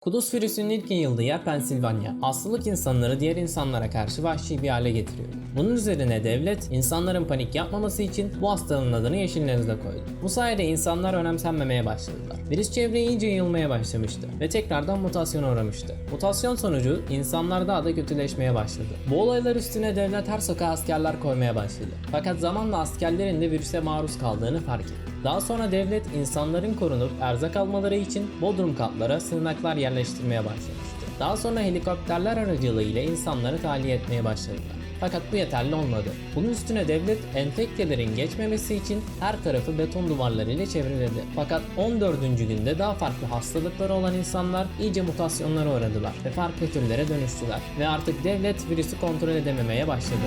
Kudüs virüsünün ilk yayıldığı yer Pensilvanya. Hastalık insanları diğer insanlara karşı vahşi bir hale getiriyor. Bunun üzerine devlet insanların panik yapmaması için bu hastalığın adını yeşil nezle koydu. Bu sayede insanlar önemsenmemeye başladılar. Virüs çevreye iyice yayılmaya başlamıştı ve tekrardan mutasyona uğramıştı. Mutasyon sonucu insanlar daha da kötüleşmeye başladı. Bu olaylar üstüne devlet her sokağa askerler koymaya başladı. Fakat zamanla askerlerin de virüse maruz kaldığını fark etti. Daha sonra devlet insanların korunup erzak almaları için bodrum katlara sığınaklar yerleştirmeye başlamıştı. Daha sonra helikopterler aracılığıyla insanları tahliye etmeye başladılar. Fakat bu yeterli olmadı. Bunun üstüne devlet enfektelerin geçmemesi için her tarafı beton duvarlarıyla çevreledi. Fakat 14. günde daha farklı hastalıkları olan insanlar iyice mutasyonlara uğradılar ve farklı türlere dönüştüler. Ve artık devlet virüsü kontrol edememeye başladı.